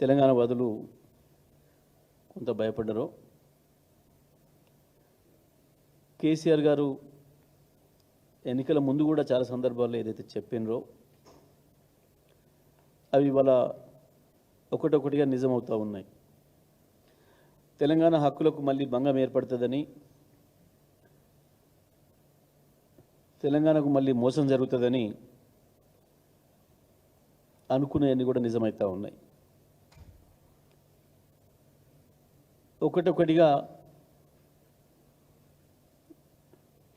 తెలంగాణ వదులు కొంత భయపడ్డారో. కేసీఆర్ గారు ఎన్నికల ముందు కూడా చాలా సందర్భాల్లో ఏదైతే చెప్పినరో అవి ఇవాళ ఒకటొకటిగా నిజమవుతూ ఉన్నాయి. తెలంగాణ హక్కులకు మళ్ళీ భంగం ఏర్పడుతుందని తెలంగాణకు మళ్ళీ మోసం జరుగుతుందని అనుకునేవన్నీ కూడా నిజమవుతూ ఉన్నాయి. ఒకటొకటిగా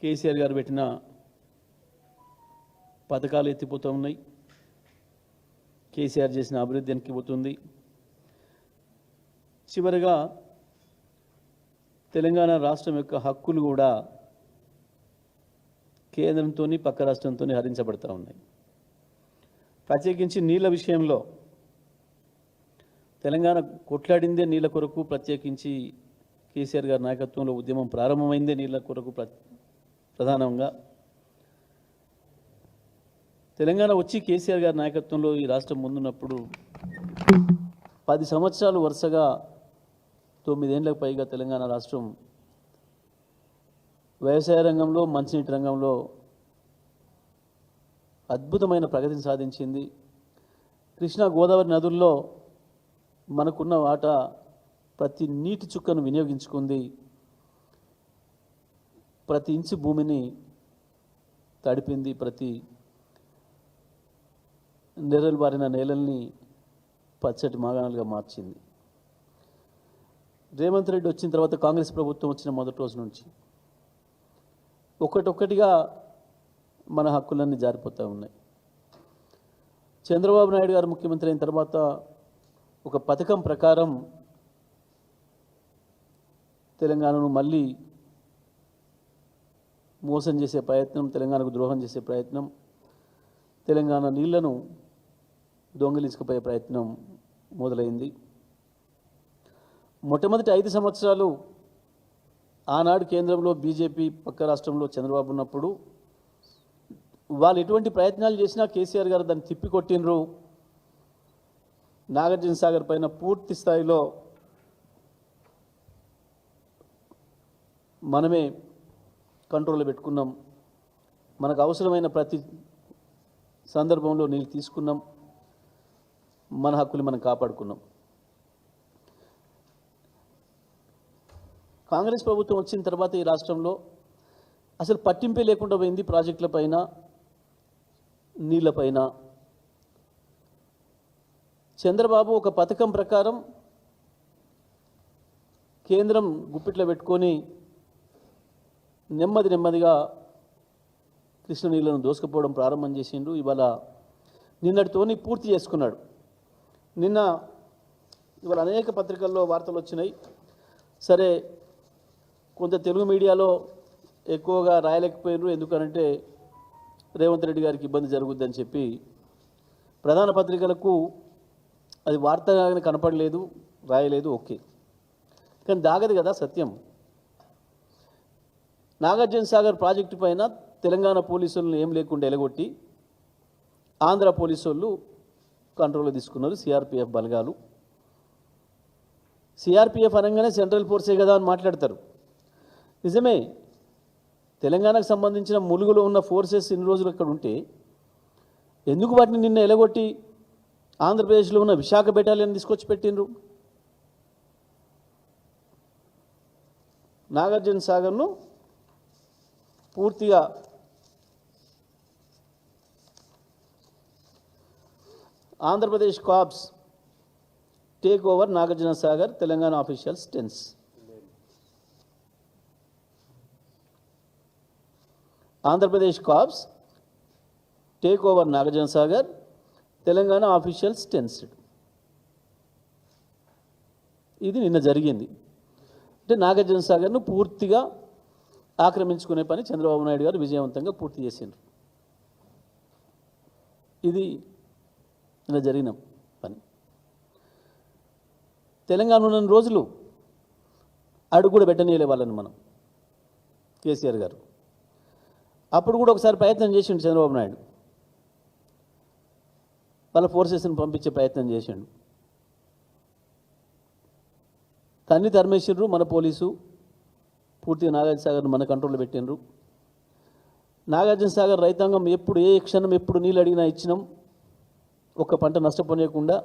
కేసీఆర్ గారు పెట్టిన పథకాలు ఎత్తిపోతూ ఉన్నాయి. కేసీఆర్ చేసిన అభివృద్ధి వెనక్కిపోతుంది చివరిగా తెలంగాణ రాష్ట్రం యొక్క హక్కులు కూడా కేంద్రంతో పక్క రాష్ట్రంతో హరించబడతా ఉన్నాయి. ప్రత్యేకించి నీళ్ళ విషయంలో తెలంగాణ కొట్లాడిందే నీళ్ళ కొరకు ప్రత్యేకించి కేసీఆర్ గారి నాయకత్వంలో ఉద్యమం ప్రారంభమైందే నీళ్ళ కొరకు ప్ర ప్రధానంగా. తెలంగాణ వచ్చి కేసీఆర్ గారి నాయకత్వంలో ఈ రాష్ట్రం ముందున్నప్పుడు పది సంవత్సరాలు వరుసగా తొమ్మిదేండ్లకు పైగా తెలంగాణ రాష్ట్రం వ్యవసాయ రంగంలో మంచినీటి రంగంలో అద్భుతమైన ప్రగతిని సాధించింది. కృష్ణా గోదావరి నదుల్లో మనకున్న వాట ప్రతి నీటి చుక్కను వినియోగించుకుంది. ప్రతి ఇంచు భూమిని తడిపింది. ప్రతి నెర్రలు బారిన నేలల్ని పచ్చటి మాగాణాలుగా మార్చింది. రేవంత్ రెడ్డి వచ్చిన తర్వాత కాంగ్రెస్ ప్రభుత్వం వచ్చిన మొదటి రోజు నుంచి ఒక్కటొక్కటిగా మన హక్కులన్నీ జారిపోతూ ఉన్నాయి. చంద్రబాబు నాయుడు గారు ముఖ్యమంత్రి అయిన తర్వాత ఒక పథకం ప్రకారం తెలంగాణను మళ్ళీ మోసం చేసే ప్రయత్నం తెలంగాణకు ద్రోహం చేసే ప్రయత్నం తెలంగాణ నీళ్ళను దొంగిలించుకుపోయే ప్రయత్నం మొదలైంది. మొట్టమొదటి ఐదు సంవత్సరాలు ఆనాడు కేంద్రంలో బీజేపీ పక్క రాష్ట్రంలో చంద్రబాబు ఉన్నప్పుడు వాళ్ళు ఎటువంటి ప్రయత్నాలు చేసినా కేసీఆర్ గారు దాన్ని తిప్పికొట్టినరు నాగార్జున సాగర్ పైన పూర్తి స్థాయిలో మనమే కంట్రోల్లో పెట్టుకున్నాం. మనకు అవసరమైన ప్రతి సందర్భంలో నీళ్ళు తీసుకున్నాం. మన హక్కులు మనం కాపాడుకున్నాం. కాంగ్రెస్ ప్రభుత్వం వచ్చిన తర్వాత ఈ రాష్ట్రంలో అసలు పట్టింపే లేకుండా పోయింది ప్రాజెక్టులపైన నీళ్ళపైన చంద్రబాబు ఒక పథకం ప్రకారం కేంద్రం గుప్పిట్లో పెట్టుకొని నెమ్మది నెమ్మదిగా కృష్ణనీళ్ళను దోసుకుపోవడం ప్రారంభం చేసిండు. ఇవాళ నిన్నటితోని పూర్తి చేసుకున్నాడు. నిన్న ఇవాళ అనేక పత్రికల్లో వార్తలు వచ్చినాయి. సరే కొంత తెలుగు మీడియాలో ఎక్కువగా రాయలేకపోయినారు. ఎందుకనంటే రేవంత్ రెడ్డి గారికి ఇబ్బంది జరుగుద్దని చెప్పి ప్రధాన పత్రికలకు అది వార్త కనపడలేదు రాయలేదు ఓకే. కానీ దాగదు కదా సత్యం. నాగార్జున సాగర్ ప్రాజెక్టు పైన తెలంగాణ పోలీసులను ఏం లేకుండా ఎలగొట్టి ఆంధ్ర పోలీసు కంట్రోల్లో తీసుకున్నారు సిఆర్పిఎఫ్ బలగాలు. సిఆర్పిఎఫ్ అనగానే సెంట్రల్ ఫోర్సే కదా అని మాట్లాడతారు. నిజమే తెలంగాణకు సంబంధించిన ములుగులో ఉన్న ఫోర్సెస్ ఇన్ని రోజులు అక్కడ ఉంటే ఎందుకు వాటిని నిన్న ఎలగొట్టి ఆంధ్రప్రదేశ్లో ఉన్న విశాఖ బెటాలియన్ తీసుకొచ్చి పెట్టిండ్రు. నాగార్జున సాగర్ను పూర్తిగా Andhra Pradesh cops take over Nagarjuna Sagar Telangana officials tense Andhra Pradesh cops take over Nagarjuna Sagar Telangana officials tensed ఇది నిన్న జరిగింది. అంటే నాగార్జున సాగర్ను పూర్తిగా ఆక్రమించుకునే పని చంద్రబాబు నాయుడు గారు విజయవంతంగా పూర్తి చేసిండ్రు. ఇది నిన్న జరిగిన పని. తెలంగాణ ఉన్న రోజులు అడుగు కూడా పెట్టనీయలే వాళ్ళని మనం కేసీఆర్ గారు. అప్పుడు కూడా ఒకసారి ప్రయత్నం చేసిండు చంద్రబాబు నాయుడు. వాళ్ళ ఫోర్సెస్ని పంపించే ప్రయత్నం చేసిండు. తన్ని తరిమేసిండ్రు మన పోలీసు పూర్తిగా నాగార్జున సాగర్ను మన కంట్రోల్లో పెట్టిండ్రు. నాగార్జున సాగర్ రైతాంగం ఎప్పుడు ఏ క్షణం ఎప్పుడు నీళ్ళు అడిగినా ఇచ్చినాం. ఒక్క పంట నష్టపోలేకుండా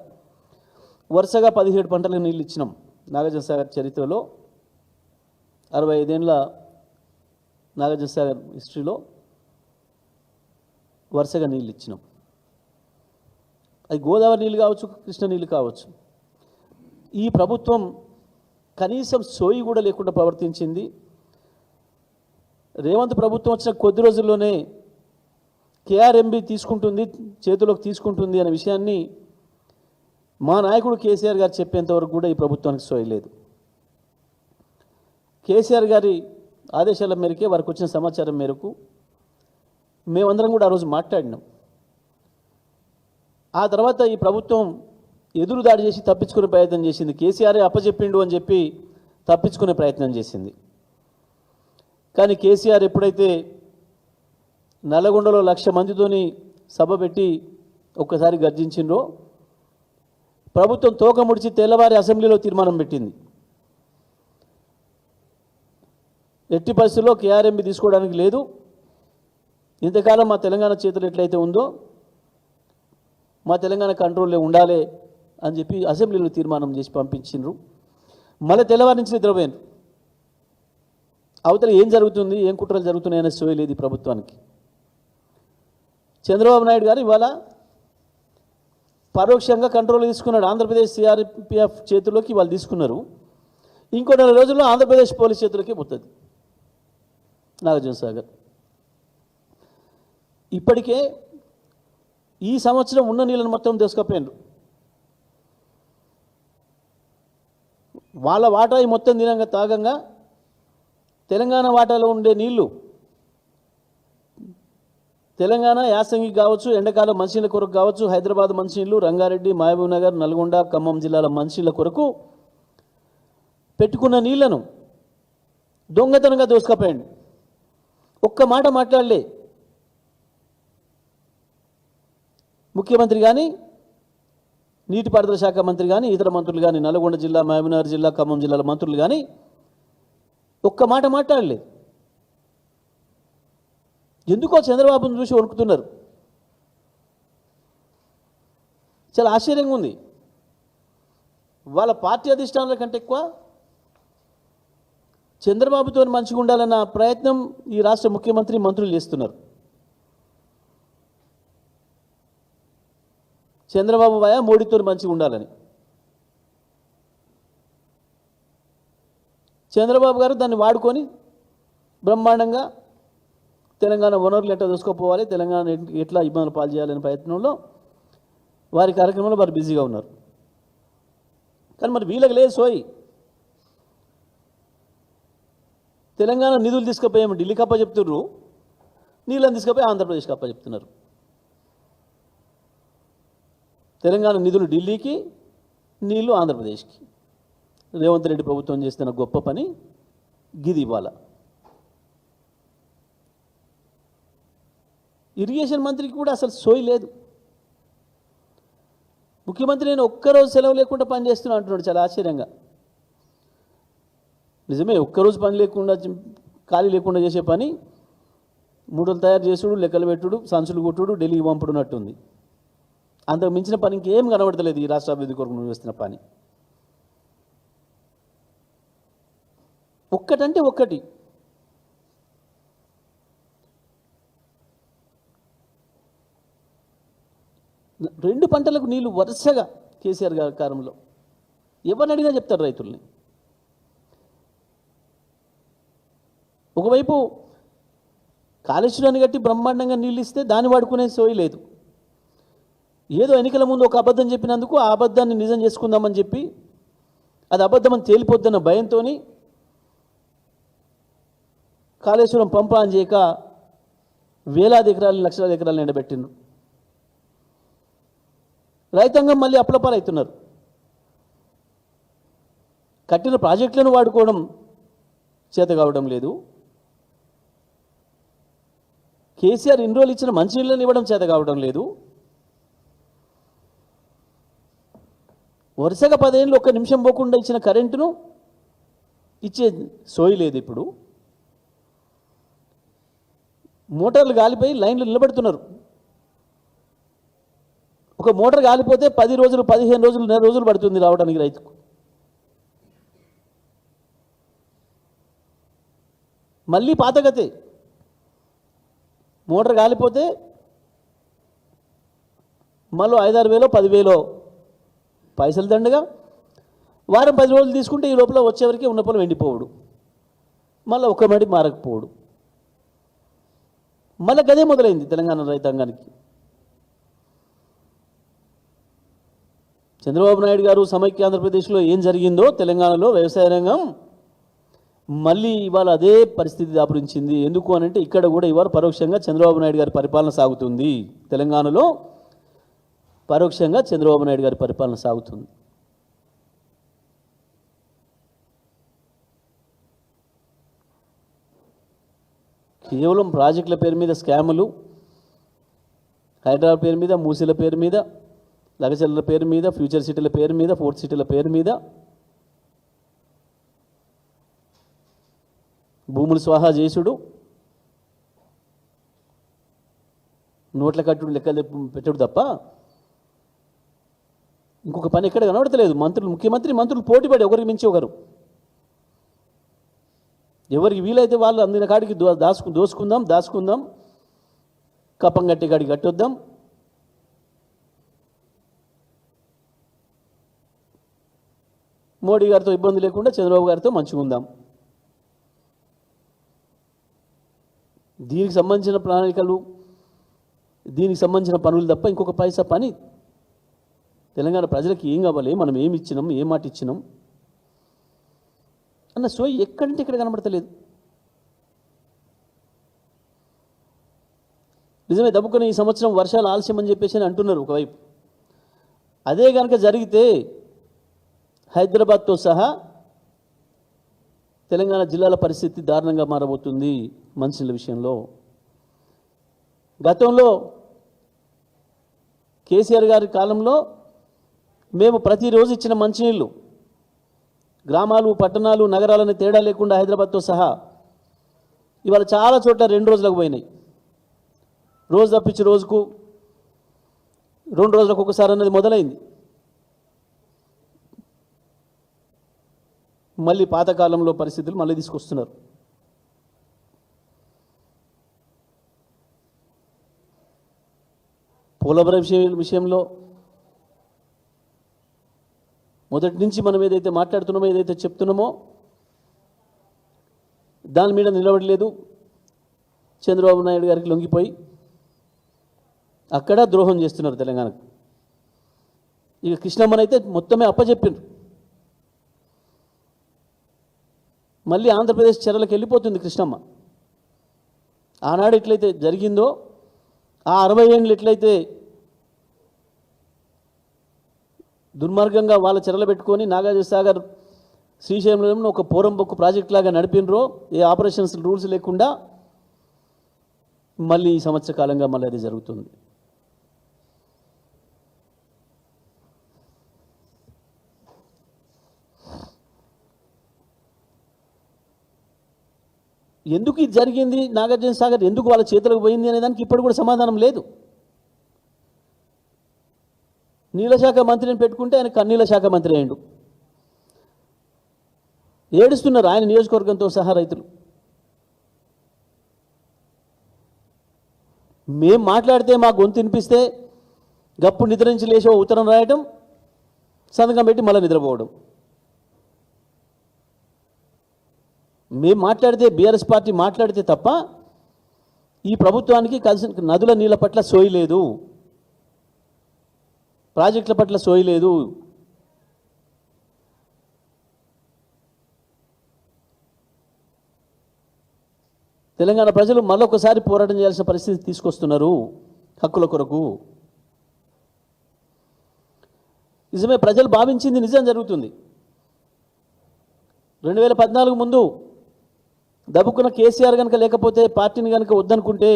వరుసగా పదిహేడు పంటలకు నీళ్ళు ఇచ్చినాం నాగార్జున సాగర్ చరిత్రలో. అరవై ఐదేళ్ళ నాగార్జున సాగర్ హిస్టరీలో వరుసగా నీళ్ళు ఇచ్చినాం. అది గోదావరి నీళ్ళు కావచ్చు కృష్ణ నీళ్ళు కావచ్చు. ఈ ప్రభుత్వం కనీసం సోయి కూడా లేకుండా ప్రవర్తించింది. రేవంత్ ప్రభుత్వం వచ్చిన కొద్ది రోజుల్లోనే కేఆర్ఎంబి తీసుకుంటుంది చేతిలోకి తీసుకుంటుంది అనే విషయాన్ని మా నాయకుడు కేసీఆర్ గారు చెప్పేంతవరకు కూడా ఈ ప్రభుత్వానికి సోయి లేదు. కేసీఆర్ గారి ఆదేశాల మేరకే వారికి వచ్చిన సమాచారం మేరకు మేమందరం కూడా ఆ రోజు మాట్లాడినాం. ఆ తర్వాత ఈ ప్రభుత్వం ఎదురు దాడి చేసి తప్పించుకునే ప్రయత్నం చేసింది. కేసీఆర్ అప్పచెప్పిండు అని చెప్పి తప్పించుకునే ప్రయత్నం చేసింది. కానీ కేసీఆర్ ఎప్పుడైతే నల్లగొండలో లక్ష మందితోని సభ పెట్టి ఒక్కసారి గర్జించిండ్రో ప్రభుత్వం తోక ముడిచి తెల్లవారి అసెంబ్లీలో తీర్మానం పెట్టింది. ఎట్టి పరిస్థితుల్లో కేఆర్ఎంబి తీసుకోవడానికి లేదు. ఇంతకాలం మా తెలంగాణ చేతులు ఎట్లయితే ఉందో మా తెలంగాణ కంట్రోల్లో ఉండాలి అని చెప్పి అసెంబ్లీలో తీర్మానం చేసి పంపించిండ్రు. మళ్ళీ తెల్లవారి నుంచి నిద్రపోయారు అవతల ఏం జరుగుతుంది ఏం కుట్రలు జరుగుతున్నాయనే సోయలేదు ప్రభుత్వానికి. చంద్రబాబు నాయుడు గారు ఇవాళ పరోక్షంగా కంట్రోల్ తీసుకున్నాడు. ఆంధ్రప్రదేశ్ సిఆర్పిఎఫ్ చేతుల్లోకి వాళ్ళు తీసుకున్నారు. ఇంకో నెల రోజుల్లో ఆంధ్రప్రదేశ్ పోలీస్ చేతులకే పోతుంది నాగార్జున సాగర్ ఇప్పటికే ఈ సంవత్సరం ఉన్న నీళ్ళని మొత్తం తీసుకపోయారు వాళ్ళ వాటా మొత్తం దినంగా తాగంగా తెలంగాణ వాటాలో ఉండే నీళ్ళు తెలంగాణ యాసంగి కావచ్చు ఎండాకాలం మంచినీళ్ళ కొరకు కావచ్చు హైదరాబాద్ మంచినీళ్ళు రంగారెడ్డి మహబూబ్ నగర్ నల్గొండ ఖమ్మం జిల్లాల మంచినీళ్ళ కొరకు పెట్టుకున్న నీళ్ళను దొంగతనంగా దోసుకపోయాడు. ఒక్క మాట మాట్లాడలే. ముఖ్యమంత్రి కానీ నీటిపారుదల శాఖ మంత్రి కానీ ఇతర మంత్రులు కానీ నల్గొండ జిల్లా మహబూబ్నగర్ జిల్లా ఖమ్మం జిల్లాల మంత్రులు కానీ ఒక్క మాట మాట్లాడలేదు ఎందుకో చంద్రబాబును చూసి వణుకుతున్నారు. చాలా ఆశ్చర్యంగా ఉంది. వాళ్ళ పార్టీ అధిష్టానాల కంటే ఎక్కువ చంద్రబాబుతో మంచిగా ఉండాలన్న ప్రయత్నం ఈ రాష్ట్ర ముఖ్యమంత్రి మంత్రులు చేస్తున్నారు. చంద్రబాబు భయ మోడీతో మంచిగా ఉండాలని. చంద్రబాబు గారు దాన్ని వాడుకొని బ్రహ్మాండంగా తెలంగాణ వనరులు ఎట్లా దూసుకోపోవాలి తెలంగాణ ఎట్లా ఇబ్బందులు పాలు చేయాలనే ప్రయత్నంలో వారి కార్యక్రమంలో వారు బిజీగా ఉన్నారు. కానీ మరి వీళ్ళకి లేదు సోయి. తెలంగాణ నిధులు తీసుకుపోయాము ఢిల్లీకి అప్ప చెప్తున్నారు నీళ్ళని తీసుకుపోయి ఆంధ్రప్రదేశ్కి అప్ప చెప్తున్నారు తెలంగాణ నిధులు ఢిల్లీకి నీళ్ళు ఆంధ్రప్రదేశ్కి. రేవంత్ రెడ్డి ప్రభుత్వం చేస్తున్న గొప్ప పని గిది ఇవాళ. ఇరిగేషన్ మంత్రికి కూడా అసలు సోయి లేదు. ముఖ్యమంత్రి నేను ఒక్కరోజు సెలవు లేకుండా పనిచేస్తున్నా అంటున్నాడు చాలా ఆశ్చర్యంగా. నిజమే ఒక్కరోజు పని లేకుండా ఖాళీ లేకుండా చేసే పని మూటలు తయారు చేసుడు లెక్కలు పెట్టుడు సంచులు కొట్టుడు ఢిల్లీకి పంపుడున్నట్టుంది. అంతకు మించిన పని ఇంకేం కనబడతలేదు ఈ రాష్ట్ర అభివృద్ధి కొరకు నువ్వు చేస్తున్న పని. ఒక్కటంటే ఒక్కటి. రెండు పంటలకు నీళ్ళు వరుసగా కేసీఆర్ గారి కాలంలో ఎవరిని అడిగినా చెప్తారు రైతుల్ని. ఒకవైపు కాళేశ్వరాన్ని కట్టి బ్రహ్మాండంగా నీళ్ళు ఇస్తే దాన్ని వాడుకునే సోయి లేదు. ఏదో ఎన్నికల ముందు ఒక అబద్ధం చెప్పినందుకు ఆ అబద్ధాన్ని నిజం చేసుకుందామని చెప్పి అది అబద్ధమని తేలిపోద్దన్న భయంతో కాళేశ్వరం పంప అని చేయక వేలాది ఎకరాలు లక్షలాది ఎకరాలు నిండబెట్టిండ్రు రైతాంగం మళ్ళీ అప్లపాలు కట్టిన ప్రాజెక్టులను వాడుకోవడం చేత కావడం లేదు. కేసీఆర్ ఇన్ని రోజులు ఇచ్చిన మంచినీళ్ళని ఇవ్వడం చేత కావడం లేదు. వరుసగా పదేళ్ళు ఒక్క నిమిషం పోకుండా ఇచ్చిన కరెంటును ఇచ్చే సోయి లేదు ఇప్పుడు. మోటార్లు గాలిపోయి లైన్లు నిలబెడుతున్నారు. ఒక మోటార్ గాలిపోతే పది రోజులు పదిహేను రోజులు నెల రోజులు పడుతుంది రావడానికి రైతుకు. మళ్ళీ పాతగతే మోటార్ గాలిపోతే మళ్ళీ ఐదారు వేలో పదివేలో పైసలు దండగా వారం పది రోజులు తీసుకుంటే ఈ లోపల వచ్చేవరకే ఉన్న పొలం ఎండిపోవడు. మళ్ళీ ఒక్క మడి మారకపోవడు. మళ్ళీ గదే మొదలైంది తెలంగాణ రైతాంగానికి. చంద్రబాబు నాయుడు గారు సమైక్య ఆంధ్రప్రదేశ్లో ఏం జరిగిందో తెలంగాణలో వ్యవసాయ రంగం మళ్ళీ ఇవాళ అదే పరిస్థితి దాపురించింది. ఎందుకు అని అంటే ఇక్కడ కూడా ఇవాళ పరోక్షంగా చంద్రబాబు నాయుడు గారి పరిపాలన సాగుతుంది తెలంగాణలో. పరోక్షంగా చంద్రబాబు నాయుడు గారి పరిపాలన సాగుతుంది. కేవలం ప్రాజెక్టుల పేరు మీద స్కాములు హైదరాబాద్ పేరు మీద మూసీల పేరు మీద లగచల్ల పేరు మీద ఫ్యూచర్ సిటీల పేరు మీద ఫోర్త్ సిటీల పేరు మీద భూములు స్వాహా చేసుడు నోట్ల కట్టుడు లెక్కలు పెట్టడు తప్ప ఇంకొక పని ఎక్కడ కనబడతలేదు. మంత్రులు ముఖ్యమంత్రి మంత్రులు పోటీపడి ఒకరికి మించి ఒకరు? ఎవరికి వీలైతే వాళ్ళు అందిన కాడికి దో దాసుకు దోసుకుందాం దాచుకుందాం కప్పం కట్టే కాడికి కట్టొద్దాం. మోడీ గారితో ఇబ్బంది లేకుండా చంద్రబాబు గారితో మంచిగా ఉందాం. దీనికి సంబంధించిన ప్రణాళికలు దీనికి సంబంధించిన పనులు తప్ప ఇంకొక పైసా పని తెలంగాణ ప్రజలకు ఏం కావాలి? మనం ఏమి ఇచ్చినాం? ఏ మాట ఇచ్చినాం? అన్న సోయి ఎక్కడంటే ఇక్కడ కనబడతలేదు. నిజమే దబ్బుకొని ఈ సంవత్సరం వర్షాలు ఆలస్యం అని చెప్పేసి అని అంటున్నారు ఒకవైపు. అదే కనుక జరిగితే హైదరాబాద్తో సహా తెలంగాణ జిల్లాల పరిస్థితి దారుణంగా మారబోతుంది మనుషుల విషయంలో. గతంలో కేసీఆర్ గారి కాలంలో మేము ప్రతిరోజు ఇచ్చిన మంచినీళ్ళు గ్రామాలు పట్టణాలు నగరాలని తేడా లేకుండా హైదరాబాద్తో సహా ఇవాళ చాలా చోట్ల రెండు రోజులకు పోయినాయి. రోజు తప్పించి రోజుకు రెండు రోజులకు ఒకసారి అన్నది మొదలైంది. మళ్ళీ పాతకాలంలో పరిస్థితులు మళ్ళీ తీసుకొస్తున్నారు. పోలవరం విషయం విషయంలో మొదటి నుంచి మనం ఏదైతే మాట్లాడుతున్నామో ఏదైతే చెప్తున్నామో దాని మీద నిలబడలేదు. చంద్రబాబు నాయుడు గారికి లొంగిపోయి అక్కడ ద్రోహం చేస్తున్నారు తెలంగాణకు. ఇక కృష్ణమ్మనైతే మొత్తమే అప్పచెప్పిండ్రు మళ్ళీ ఆంధ్రప్రదేశ్ చెరలకు వెళ్ళిపోతుంది కృష్ణమ్మ. ఆనాడు ఎట్లయితే జరిగిందో ఆ అరవై ఏళ్ళు ఎట్లయితే దుర్మార్గంగా వాళ్ళ చెరలు పెట్టుకొని నాగార్జున సాగర్ శ్రీశైలంలో ఒక పోరంబొక్కు ప్రాజెక్ట్ లాగా నడిపినరో ఏ ఆపరేషన్స్ రూల్స్ లేకుండా మళ్ళీ ఈ సంవత్సర కాలంగా మళ్ళీ అది జరుగుతుంది. ఎందుకు ఇది జరిగింది? నాగార్జున సాగర్ ఎందుకు వాళ్ళ చేతులకు పోయింది అనే దానికి ఇప్పుడు కూడా సమాధానం లేదు. నీళ్ళ శాఖ మంత్రిని పెట్టుకుంటే ఆయన కన్నీళ్ళ శాఖ మంత్రి అయ్యాడు. ఏడుస్తున్నారు ఆయన నియోజకవర్గంతో సహా రైతులు. మేం మాట్లాడితే మా గొంతు వినిపిస్తే గప్పు నిద్రించి లేచి ఉత్తరం రాయటం సంతకం పెట్టి మళ్ళీ నిద్రపోవడం. మేము మాట్లాడితే బీఆర్ఎస్ పార్టీ మాట్లాడితే తప్ప ఈ ప్రభుత్వానికి కలిసి నదుల నీళ్ళ పట్ల సోయి లేదు. ప్రాజెక్టుల పట్ల సోయి లేదు. తెలంగాణ ప్రజలు మరొకసారి పోరాటం చేయాల్సిన పరిస్థితి తీసుకొస్తున్నారు హక్కుల కొరకు. నిజమే ప్రజలు భావించింది నిజం జరుగుతుంది. రెండు వేల పద్నాలుగు ముందు దబ్బుకున్న కేసీఆర్ కనుక లేకపోతే పార్టీని కనుక వద్దనుకుంటే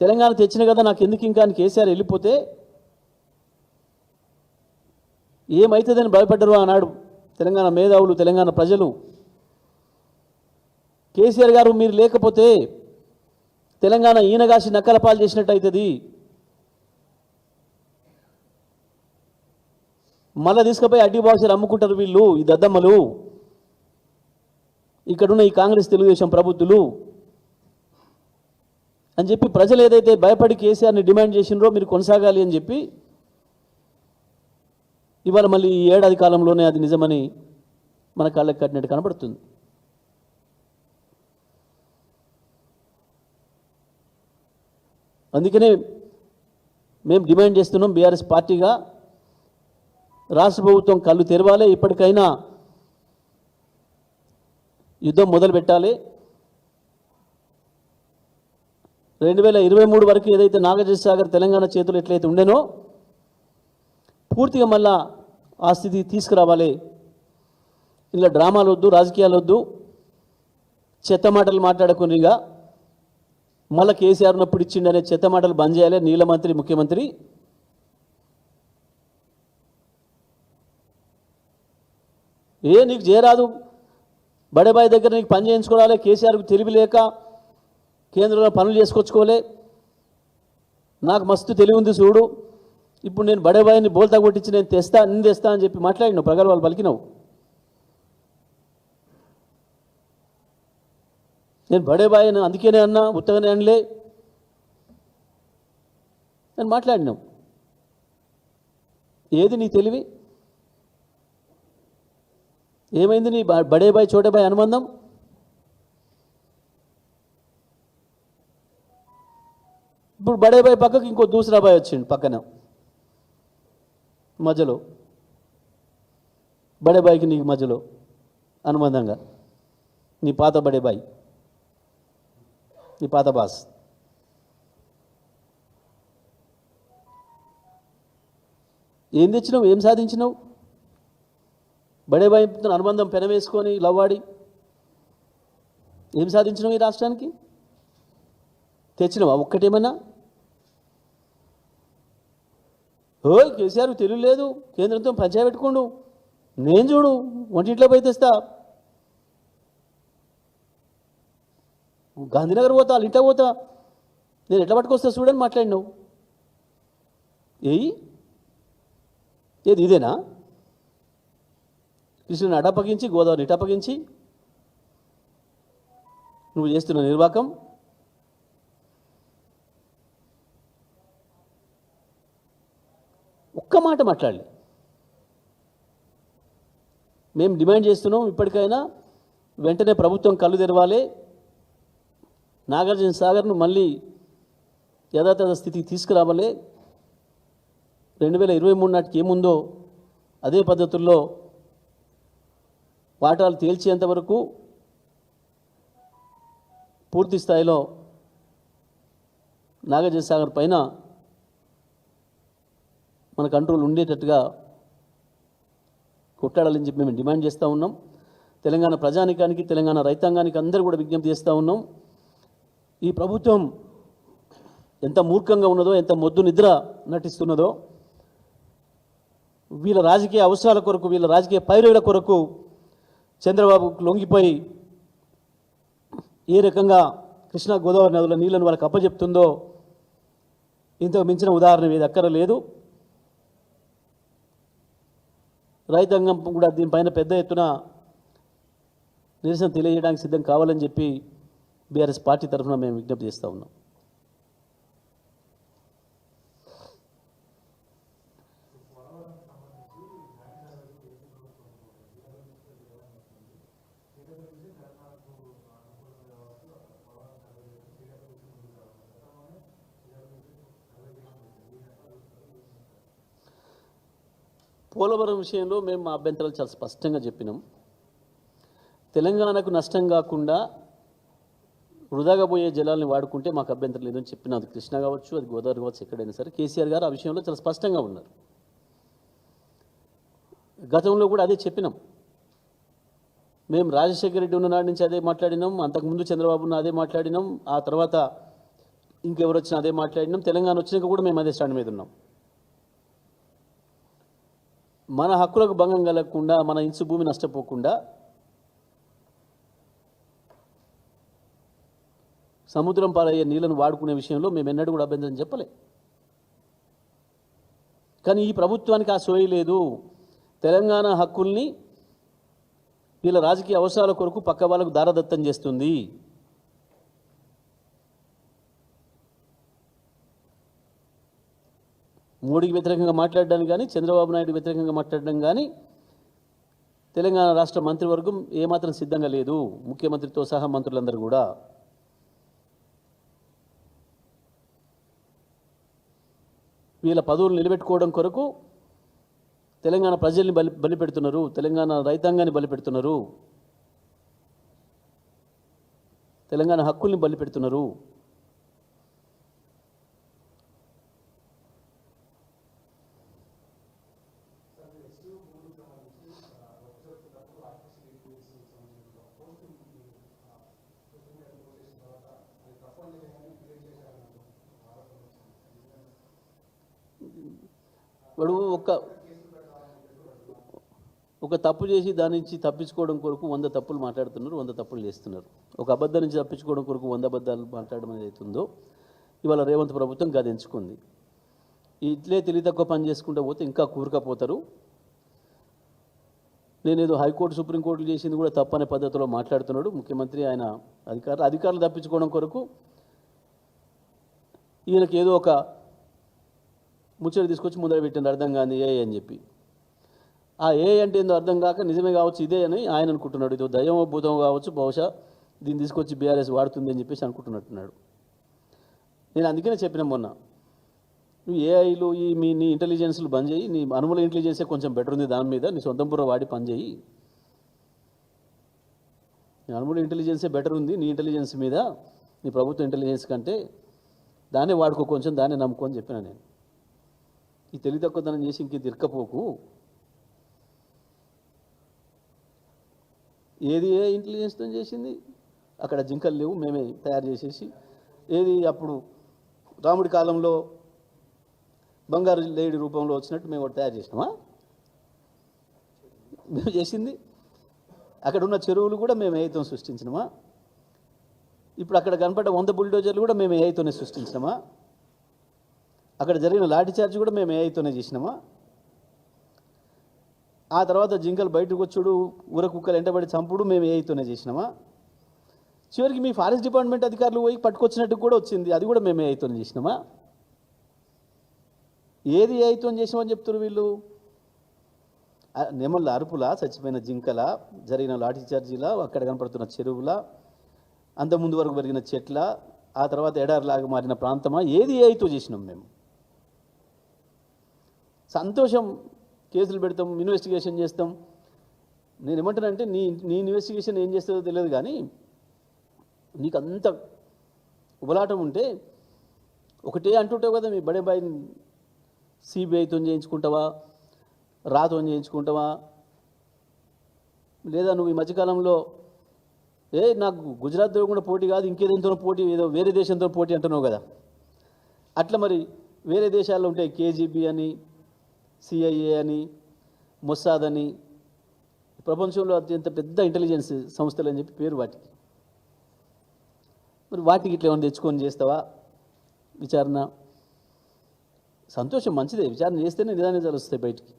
తెలంగాణ తెచ్చిన కదా నాకు ఎందుకు ఇంకా అని కేసీఆర్ వెళ్ళిపోతే ఏమవుతుందని భయపడ్డరు ఆనాడు? తెలంగాణ మేధావులు తెలంగాణ ప్రజలు. కేసీఆర్ గారు మీరు లేకపోతే తెలంగాణ ఈనగాసి నక్కల పాలు చేసినట్టు అవుతుంది మళ్ళీ తీసుకుపోయి అడ్డి బాక్సులు అమ్ముకుంటారు వీళ్ళు ఈ దద్దమ్మలు. ఇక్కడున్న ఈ కాంగ్రెస్ తెలుగుదేశం ప్రభుత్వాలు. అని చెప్పి ప్రజలు ఏదైతే భయపడి కేసీఆర్ని డిమాండ్ చేసినరో మీరు కొనసాగాలి అని చెప్పి ఇవాళ మళ్ళీ ఈ ఏడాది కాలంలోనే అది నిజమని మన కళ్ళకి కట్టినట్టు కనబడుతుంది. అందుకనే మేము డిమాండ్ చేస్తున్నాం బీఆర్ఎస్ పార్టీగా రాష్ట్ర ప్రభుత్వం కళ్ళు తెరవాలి ఇప్పటికైనా యుద్ధం మొదలు పెట్టాలి. రెండు వేల ఇరవై మూడు వరకు ఏదైతే నాగార్జున సాగర్ తెలంగాణ చేతులు ఎట్లయితే ఉండేనో పూర్తిగా మళ్ళా ఆ స్థితికి తీసుకురావాలి. ఇలా డ్రామాలు వద్దు రాజకీయాలు వద్దు. చెత్త మాటలు మాట్లాడకునిగా మళ్ళీ కేసీఆర్ ఉన్నప్పుడు ఇచ్చిండనే చెత్త మాటలు బంద్ చేయాలి నీళ్ళ మంత్రి ముఖ్యమంత్రి. ఏ నీకు చేయరాదు బడేబాయి దగ్గర నీకు పని చేయించుకోవాలి కేసీఆర్కు తెలివి లేక కేంద్రంలో పనులు చేసుకొచ్చుకోలే నాకు మస్తు తెలివి ఉంది చూడు. ఇప్పుడు నేను బడేబాయిని బోల్తా కొట్టించి నేను తెస్తా నేను తెస్తా అని చెప్పి మాట్లాడినావు ప్రగల్భాలు పలికినావు. నేను బడేబాయిని అందుకేనే అన్నా ఉత్తగానే అనలే. నేను మాట్లాడినాం ఏది నీ తెలివి? ఏమైంది నీ బడేబాయ్ బడేబాయి చోటేబాయి అనుబంధం? ఇప్పుడు బడేబాయి పక్కకి ఇంకో దూసరాబాయి వచ్చిండు పక్కన. మధ్యలో బడేబాయికి నీకు మధ్యలో అనుబంధంగా. నీ పాత బడేబాయి నీ పాత బాస్. ఏం తెచ్చినావు? ఏం సాధించినావు? బడేబాయి అనుబంధం పెనవేసుకొని లవ్వాడి ఏం సాధించినావు ఈ రాష్ట్రానికి? తెచ్చినావా? ఒక్కటేమన్నా? ఓ కేసీఆర్ తెలియలేదు. కేంద్రంతో పంచాయ పెట్టుకోండు. నేను చూడు వంటింట్లో పోయి తెస్తా. గాంధీనగర్ పోతా వాళ్ళ ఇంట్లో పోతా. నేను ఎట్లా పట్టుకొస్తా చూడని మాట్లాడినావు. ఏయి ఏది ఇదేనా? కృష్ణుని అటపగించి గోదావరిని ఇటపగించి. నువ్వు చేస్తున్న నిర్వాకం ఒక్క మాట మాట్లాడలే. మేము డిమాండ్ చేస్తున్నాం ఇప్పటికైనా వెంటనే ప్రభుత్వం కళ్ళు తెరవాలి. నాగార్జున సాగర్ను మళ్ళీ యథాతథ స్థితికి తీసుకురావాలి. రెండు వేల ఇరవై మూడు నాటికి ఏముందో అదే పద్ధతుల్లో వాటాలు తేల్చేంత వరకు పూర్తి స్థాయిలో నాగార్జున సాగర్ పైన మన కంట్రోల్ ఉండేటట్టుగా కొట్టాడాలని చెప్పి మేము డిమాండ్ చేస్తూ ఉన్నాం. తెలంగాణ ప్రజానికానికి తెలంగాణ రైతాంగానికి అందరూ కూడా విజ్ఞప్తి చేస్తూ ఉన్నాం. ఈ ప్రభుత్వం ఎంత మూర్ఖంగా ఉన్నదో ఎంత మొద్దు నిద్ర నటిస్తున్నదో వీళ్ళ రాజకీయ అవసరాల కొరకు వీళ్ళ రాజకీయ పైరుల కొరకు చంద్రబాబు లొంగిపోయి ఏ రకంగా కృష్ణా గోదావరి నదుల నీళ్ళను వాళ్ళకి అప్పచెప్తుందో ఇంతకు మించిన ఉదాహరణ ఏది అక్కర లేదు రైతాంగం కూడా దీనిపైన పెద్ద ఎత్తున నిరసన తెలియజేయడానికి సిద్ధం కావాలని చెప్పి బీఆర్ఎస్ పార్టీ తరఫున మేము విజ్ఞప్తి చేస్తూ ఉన్నాం. పోలవరం విషయంలో మేము మా అభ్యంతరాలు చాలా స్పష్టంగా చెప్పినాం. తెలంగాణకు నష్టం కాకుండా వృధాగా పోయే జలాల్ని వాడుకుంటే మాకు అభ్యంతరం లేదని చెప్పిన అది కృష్ణ కావచ్చు అది గోదావరి కావచ్చు ఎక్కడైనా సరే కేసీఆర్ గారు ఆ విషయంలో చాలా స్పష్టంగా ఉన్నారు. గతంలో కూడా అదే చెప్పినాం. మేము రాజశేఖర రెడ్డి ఉన్ననాటి నుంచి అదే మాట్లాడినాం అంతకుముందు చంద్రబాబు ఉన్న అదే మాట్లాడినాం ఆ తర్వాత ఇంకెవరు వచ్చినా అదే మాట్లాడినాం తెలంగాణ వచ్చినాక కూడా మేము అదే స్టాండ్ మీద ఉన్నాం. మన హక్కులకు భంగం కలగకుండా మన ఇన్సు భూమి నష్టపోకుండా సముద్రం పాలయ్యే నీళ్ళను వాడుకునే విషయంలో మేము ఎన్నడూ కూడా అభ్యంతరం చెప్పలే. కానీ ఈ ప్రభుత్వానికి ఆ సోయి లేదు. తెలంగాణ హక్కుల్ని వీళ్ళ రాజకీయ అవసరాల కొరకు పక్క వాళ్ళకు దారదత్తం చేస్తుంది. మోడీకి వ్యతిరేకంగా మాట్లాడడానికి కానీ చంద్రబాబు నాయుడు వ్యతిరేకంగా మాట్లాడడం కానీ తెలంగాణ రాష్ట్ర మంత్రివర్గం ఏమాత్రం సిద్ధంగా లేదు. ముఖ్యమంత్రితో సహా మంత్రులందరూ కూడా. వీళ్ళ పదవులు నిలబెట్టుకోవడం కొరకు తెలంగాణ ప్రజల్ని బలి బలిపెడుతున్నారు. తెలంగాణ రైతాంగాన్ని బలిపెడుతున్నారు. తెలంగాణ హక్కుల్ని బలిపెడుతున్నారు. వాడు ఒక ఒక తప్పు చేసి దాని నుంచి తప్పించుకోవడం కొరకు వంద తప్పులు మాట్లాడుతున్నారు వంద తప్పులు చేస్తున్నారు. ఒక అబద్ధం నుంచి తప్పించుకోవడం కొరకు వంద అబద్ధాలు మాట్లాడడం అనేది అవుతుందో ఇవాళ రేవంత్ ప్రభుత్వం గదించుకుంది ఇట్లే తెలివి తక్కువ పని చేసుకుంటూ పోతే ఇంకా కూరుకపోతారు. నేనేదో హైకోర్టు సుప్రీంకోర్టు చేసింది కూడా తప్పనే పద్ధతిలో మాట్లాడుతున్నాడు. ముఖ్యమంత్రి ఆయన అధికారులు అధికారులు తప్పించుకోవడం కొరకు ఈయనకి ఏదో ఒక ముచ్చట తీసుకొచ్చి ముందర పెట్టింది అర్థం కాని ఏ అని చెప్పి. ఆ ఏ అంటే ఏందో అర్థం కాక నిజమే కావచ్చు ఇదే అని ఆయన అనుకుంటున్నాడు. ఇది దయమో భూతమో కావచ్చు బహుశా దీన్ని తీసుకొచ్చి బీఆర్ఎస్ వాడుతుంది అని చెప్పేసి అనుకుంటున్నట్టున్నాడు. నేను అందుకనే చెప్పిన మొన్న నువ్వు ఏఐలు ఈ మీ నీ ఇంటెలిజెన్స్లు బంద్ చేయి నీ అనుమల ఇంటెలిజెన్సే కొంచెం బెటర్ ఉంది దాని మీద నీ సొంతం బుర్ర వాడి పని చేయి. నీ అనుమల ఇంటెలిజెన్సే బెటర్ ఉంది నీ ఇంటెలిజెన్స్ మీద నీ ప్రభుత్వ ఇంటెలిజెన్స్ కంటే దాన్నే వాడుకో కొంచెం దాన్నే నమ్ముకో అని చెప్పిన నేను. ఈ తెలివి తక్కువతనం చేసి ఇంక తిరక్కపోకు ఏది ఏ ఇంటెలిజెన్స్తో చేసింది? అక్కడ జింకలు లేవు మేమే తయారు చేసేసి. ఏది అప్పుడు రాముడి కాలంలో బంగారు లేడి రూపంలో వచ్చినట్టు మేము ఒకటి తయారు చేసినామా? మేము చేసింది. అక్కడ ఉన్న చెరువులు కూడా మేము ఏఐతో సృష్టించినమా? ఇప్పుడు అక్కడ కనపడ్డ వంద బుల్డోజర్లు కూడా మేము ఏఐతోనే సృష్టించినమా? అక్కడ జరిగిన లాఠీ చార్జ్ కూడా మేము ఏఐతోనే చేసినామా? ఆ తర్వాత జింకలు బయటకు వచ్చుడు ఊర కుక్కలు ఎంటబడి చంపుడు మేము ఏఐతోనే చేసినామా? చివరికి మీ ఫారెస్ట్ డిపార్ట్మెంట్ అధికారులు పోయి పట్టుకొచ్చినట్టు కూడా వచ్చింది. అది కూడా మేము ఏఐతోనే చేసినామా? ఏది ఏఐతోనే చేసినామని చెప్తున్నారు వీళ్ళు? ఆ నెమళ్ళ అరుపుల చచ్చిపోయిన జింకల జరిగిన లాఠీ చార్జీల అక్కడ కనపడుతున్న చెరువుల అంత ముందు వరకు పెరిగిన చెట్ల ఆ తర్వాత ఎడారిలాగా మారిన ప్రాంతమా? ఏది ఏఐతో చేసినాం మేము? సంతోషం కేసులు పెడతాం ఇన్వెస్టిగేషన్ చేస్తాం. నేను ఏమంటానంటే నీ నీ ఇన్వెస్టిగేషన్ ఏం చేస్తుందో తెలియదు కానీ నీకు అంత ఉబలాటం ఉంటే ఒకటే అంటుంటావు కదా మీ బడే బాయ్ సిబిఐతో చేయించుకుంటావా? రాతో చేయించుకుంటావా? లేదా నువ్వు ఈ మధ్యకాలంలో ఏ నాకు గుజరాత్లో కూడా పోటీ కాదు ఇంకేదేంతో పోటీ ఏదో వేరే దేశంతో పోటీ అంటున్నావు కదా. అట్లా మరి వేరే దేశాల్లో ఉంటాయి కేజీబీ అని సిఐఏ అని మొసాద్ అని ప్రపంచంలో అత్యంత పెద్ద ఇంటెలిజెన్స్ సంస్థలు అని చెప్పి పేరు వాటికి. మరి వాటికి ఇట్లా ఏమైనా తెచ్చుకొని చేస్తావా? విచారణ? సంతోషం మంచిదే. విచారణ చేస్తేనే నిజానిజాలు వస్తాయి బయటికి.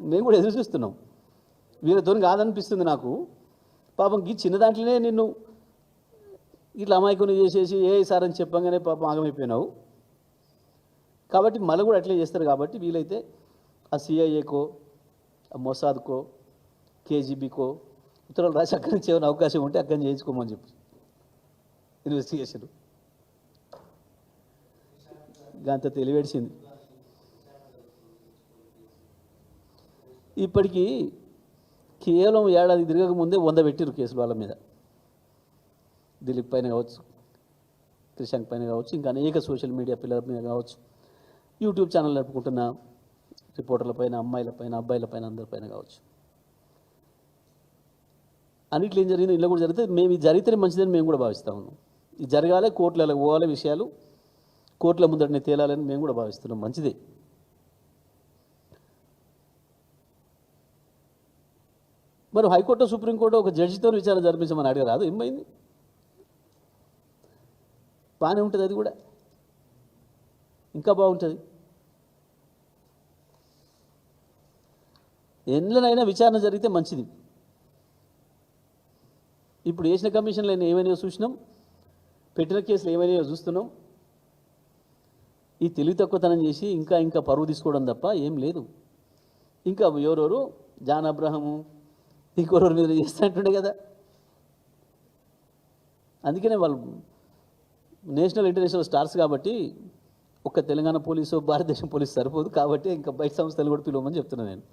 మేము కూడా ఎదురు చూస్తున్నాం. వీళ్ళతో కాదనిపిస్తుంది నాకు. పాపం ఈ చిన్న దాంట్లోనే నిన్ను ఇట్లా అమాయకుని చేసేసి ఏ సార్ అని చెప్పంగానే పాపం ఆగమైపోయినావు. కాబట్టి మళ్ళీ కూడా అట్లే చేస్తారు కాబట్టి వీలైతే ఆ సిఐఏకో ఆ మొసాద్కో కేజీబీకో ఉత్తరాలు రాసి అక్కడి నుంచి ఏమైనా అవకాశం ఉంటే అక్కడి నుంచి చేయించుకోమని చెప్పి ఇన్వెస్టిగేషన్. అంత తెలివేడిసింది. ఇప్పటికీ కేవలం ఏడాది తిరగక ముందే వంద పెట్టిరు కేసులు వాళ్ళ మీద. దిలీప్ పైన కావచ్చు క్రిషాంక్ పైన కావచ్చు ఇంకా అనేక సోషల్ మీడియా పిల్లల మీద కావచ్చు. యూట్యూబ్ ఛానల్ నడుపుకుంటున్న రిపోర్టర్ల పైన అమ్మాయిల పైన అబ్బాయిల పైన అందరిపైన కావచ్చు. అన్నిట్లో ఏం జరిగిందో ఇలా కూడా జరిగితే మేము ఇది జరిగితేనే మంచిదని మేము కూడా భావిస్తా ఉన్నాం. ఇది జరగాలి కోర్టులలో పోవాలి విషయాలు కోర్టుల ముందరనే తేలాలని మేము కూడా భావిస్తున్నాం. మంచిదే. మరి హైకోర్టు సుప్రీంకోర్టు ఒక జడ్జితో విచారణ జరిపించమని అడగరాదు ఏమైంది? బాగానే ఉంటుంది అది కూడా. ఇంకా బాగుంటుంది. ఎన్నైనా విచారణ జరిగితే మంచిది. ఇప్పుడు వేసిన కమిషన్లు అయినా ఏమైనా చూసినాం? పెట్టిన కేసులు ఏమైనా చూస్తున్నాం? ఈ తెలివి తక్కువతనం చేసి ఇంకా ఇంకా పరువు తీసుకోవడం తప్ప ఏం లేదు. ఇంకా ఎవరెవరు? జాన్ అబ్రహము ఇంకొరవరి మీద చేస్తున్నట్టుండే కదా. అందుకనే వాళ్ళు నేషనల్ ఇంటర్నేషనల్ స్టార్స్ కాబట్టి ఒక్క తెలంగాణ పోలీసు భారతదేశం పోలీసు సరిపోదు కాబట్టి ఇంకా బయట సంస్థలు కూడా పిలవమని చెప్తున్నాను నేను.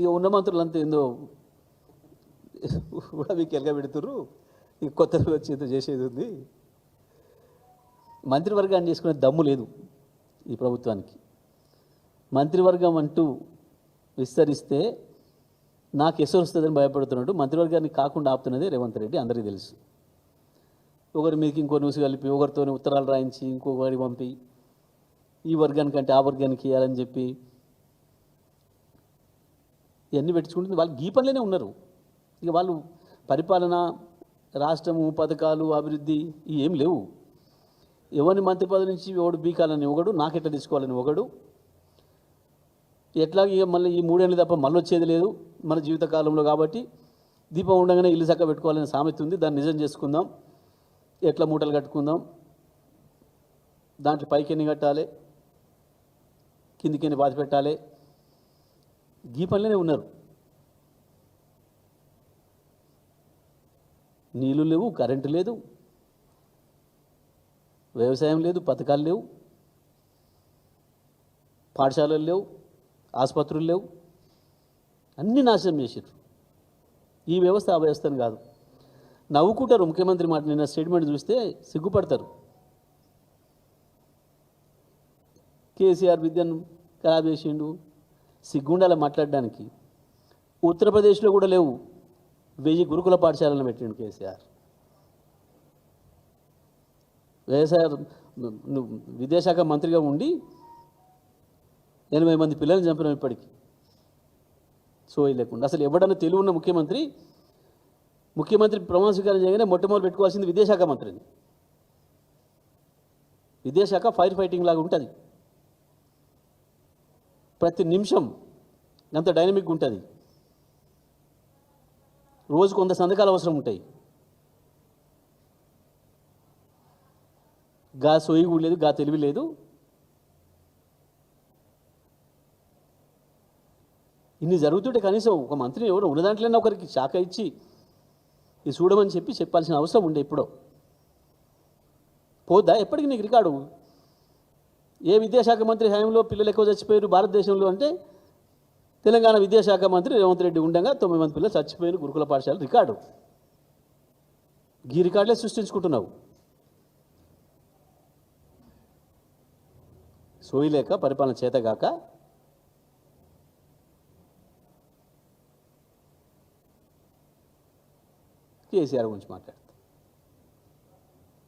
ఇక ఉన్న మంత్రులంతా ఏందో కూడా మీకు ఎలగ పెడుతుర్రు. ఇక కొత్త వచ్చేదో చేసేది ఉంది. మంత్రివర్గాన్ని చేసుకునే దమ్ము లేదు ఈ ప్రభుత్వానికి. మంత్రివర్గం అంటూ విస్తరిస్తే నాకు ఎసరు వస్తుందని భయపడుతున్నాడు మంత్రివర్గాన్ని కాకుండా ఆపుతున్నదే రేవంత్ రెడ్డి అందరికీ తెలుసు. ఒకరి మీదకి ఇంకో న్యూస్ కలిపి ఒకరితో ఉత్తరాలు రాయించి ఇంకొకరి పంపి ఈ వర్గానికి అంటే ఆ వర్గానికి ఇవ్వాలని చెప్పి ఇవన్నీ పెట్టించుకుంటుంది వాళ్ళు గీ పనులనే ఉన్నారు. ఇక వాళ్ళు పరిపాలన రాష్ట్రము పథకాలు అభివృద్ధి ఇవి ఏం లేవు. ఎవరిని మంత్రి పదవి నుంచి ఎవడు బీకాలని ఒకడు నాకెట్లా తీసుకోవాలని ఒకడు ఎట్లా ఇక మళ్ళీ ఈ మూడేళ్ళు తప్ప మళ్ళీ వచ్చేది లేదు మన జీవితకాలంలో కాబట్టి దీపం ఉండగానే ఇల్లు చక్క పెట్టుకోవాలనే సామెత ఉంది. దాన్ని నిజం చేసుకుందాం. ఎట్లా మూటలు కట్టుకుందాం. దాంట్లో పైకి ఎన్ని కట్టాలి? కిందికి ఎన్ని బాధ పెట్టాలి? గీ పనిలోనే ఉన్నారు. నీళ్ళు లేవు కరెంటు లేదు వ్యవసాయం లేదు పథకాలు లేవు పాఠశాలలు లేవు ఆసుపత్రులు లేవు. అన్నీ నాశనం చేసారు ఈ వ్యవస్థ ఆ వ్యవస్థను కాదు. నవ్వుకుంటారు ముఖ్యమంత్రి మాట నిన్న స్టేట్మెంట్ చూస్తే సిగ్గుపడతారు. కేసీఆర్ విద్యను ఖరాబ్ చేసిండు. సిగ్గుండాల మాట్లాడడానికి. ఉత్తరప్రదేశ్లో కూడా లేవు. వెయ్యి గురుకుల పాఠశాలను పెట్టిండు కేసీఆర్. వ్యవసాయ విద్యాశాఖ విదేశాఖ మంత్రిగా ఉండి ఎనభై మంది పిల్లల్ని చంపినాం ఇప్పటికి. సోయి లేకుండా. అసలు ఎవడన్నా తెలివి ఉన్న ముఖ్యమంత్రి ముఖ్యమంత్రి ప్రమాణ స్వీకారం చేయగానే మొట్టమొదటి పెట్టుకోవాల్సింది విదేశాఖ మంత్రిని. విదేశాఖ ఫైర్ ఫైటింగ్ లాగా ఉంటుంది. ప్రతి నిమిషం అంత డైనమిక్ ఉంటుంది. రోజు కొంత సంతకాలు అవసరం ఉంటాయి. గా సోయి కూడా లేదు గా తెలివి లేదు. ఇన్ని జరుగుతుంటే కనీసం ఒక మంత్రి ఎవరు ఉన్న దాంట్లోనే ఒకరికి శాఖ ఇచ్చి ఇది చూడమని చెప్పి చెప్పాల్సిన అవసరం ఉండే ఇప్పుడు. పోద్దా? ఎప్పటికి నీకు రికార్డు? ఏ విద్యాశాఖ మంత్రి హయాంలో పిల్లలు ఎక్కువ చచ్చిపోయారు భారతదేశంలో అంటే తెలంగాణ విద్యాశాఖ మంత్రి రేవంత్ రెడ్డి ఉండగా తొమ్మిది మంది పిల్లలు చచ్చిపోయారు గురుకుల పాఠశాల రికార్డు. ఈ రికార్డులే సృష్టించుకుంటున్నావు. సోయిలేక పరిపాలన చేతగాక కేసీఆర్ గురించి మాట్లాడు.